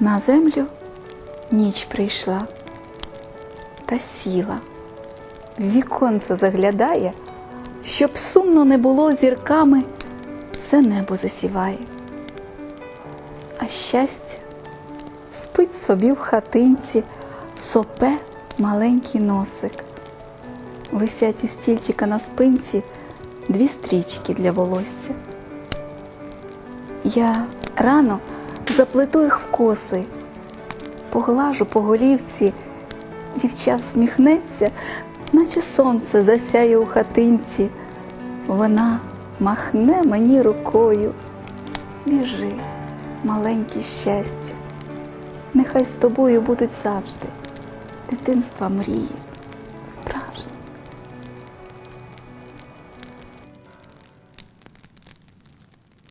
На землю ніч прийшла та сіла. В віконце заглядає, щоб сумно не було зірками, все небо засіває. А щастя спить собі в хатинці, сопе маленький носик. Висять у стільчика на спинці дві стрічки для волосся. Я рано заплету їх в коси, поглажу по голівці, дівча всміхнеться, наче сонце засяє у хатинці. Вона махне мені рукою. Біжи, маленьке щастя, нехай з тобою будуть завжди дитинства мрії.